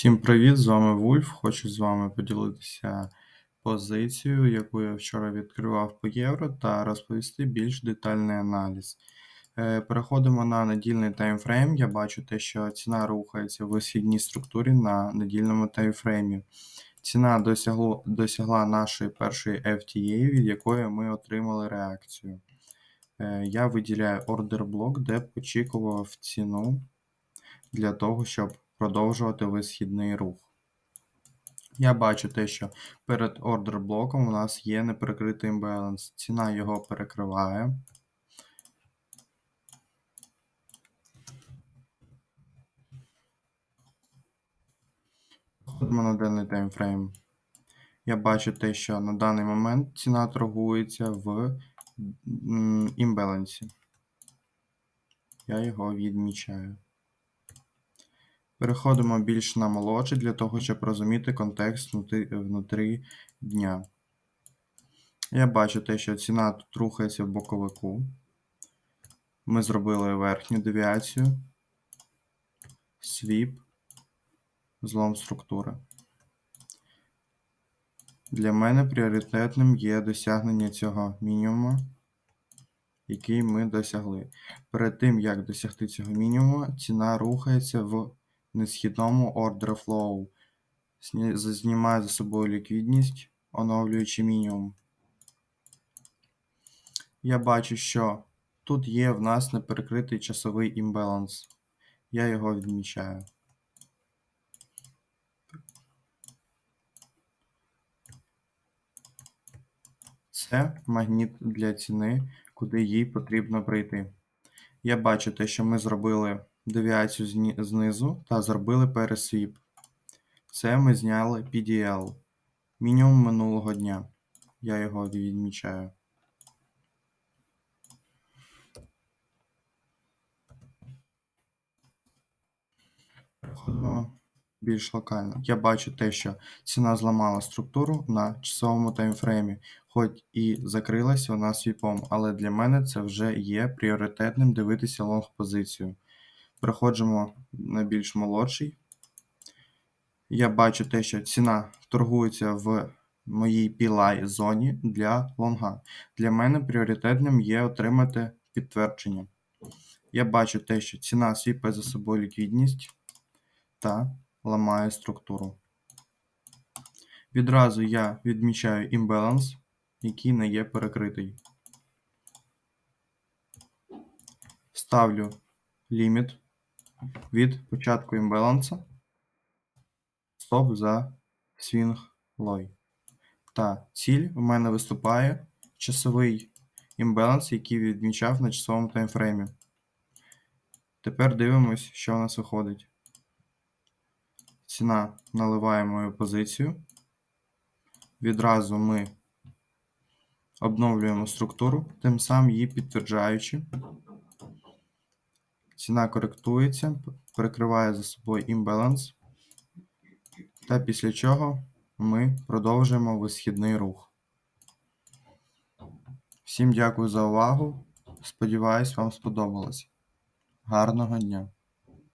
Всім привіт! З вами Вульф. Хочу з вами поділитися позицією, яку я вчора відкривав по євро, та розповісти більш детальний аналіз. Е, переходимо на недільний таймфрейм. Я бачу те, що ціна рухається в східній структурі на недільному таймфреймі. Ціна досягло, досягла нашої першої FTA, від якої ми отримали реакцію. Е, я виділяю ордер блок, де очікував ціну для того, щоб продовжувати висхідний рух. Я бачу те, що перед ордер блоком у нас є неприкритий імбаланс. Ціна його перекриває. Ходимо на денний таймфрейм. Я бачу те, що на даний момент ціна торгується в імбалансі. Я його відмічаю. Переходимо більш на молодший для того, щоб розуміти контекст внутрі дня. Я бачу те, що ціна тут рухається в боковику. Ми зробили верхню девіацію, свіп, злом структури. Для мене пріоритетним є досягнення цього мінімуму, який ми досягли. Перед тим, як досягти цього мінімуму, ціна рухається в несхідному order flow, знімає за собою ліквідність, оновлюючи мінімум. Я бачу, що тут є в нас неперекритий часовий імбаланс. Я його відмічаю. Це магніт для ціни, куди їй потрібно прийти. Я бачу те, що ми зробили девіацію знизу та зробили пересвіп. Це ми зняли PDL. Мінімум минулого дня. Я його відмічаю. Переходимо більш локально. Я бачу те, що ціна зламала структуру на часовому таймфреймі, хоч і закрилась вона свіпом, але для мене це вже є пріоритетним дивитися лонг-позицію. Переходимо на більш молодший. Я бачу те, що ціна торгується в моїй PLI зоні для лонга. Для мене пріоритетним є отримати підтвердження. Я бачу те, що ціна свіпає за собою ліквідність та ламає структуру. Відразу я відмічаю імбаланс, який не є перекритий. Ставлю ліміт від початку імбаланса стоп за свінг лой. Та ціль у мене виступає часовий імбаланс, який відмічав на часовому таймфреймі. Тепер дивимось, що у нас виходить. Ціна наливає мою позицію. Відразу ми обновлюємо структуру, тим самим її підтверджаючи. Ціна коректується, перекриває за собою імбаланс. Та після чого ми продовжуємо висхідний рух. Всім дякую за увагу. Сподіваюсь, вам сподобалось. Гарного дня!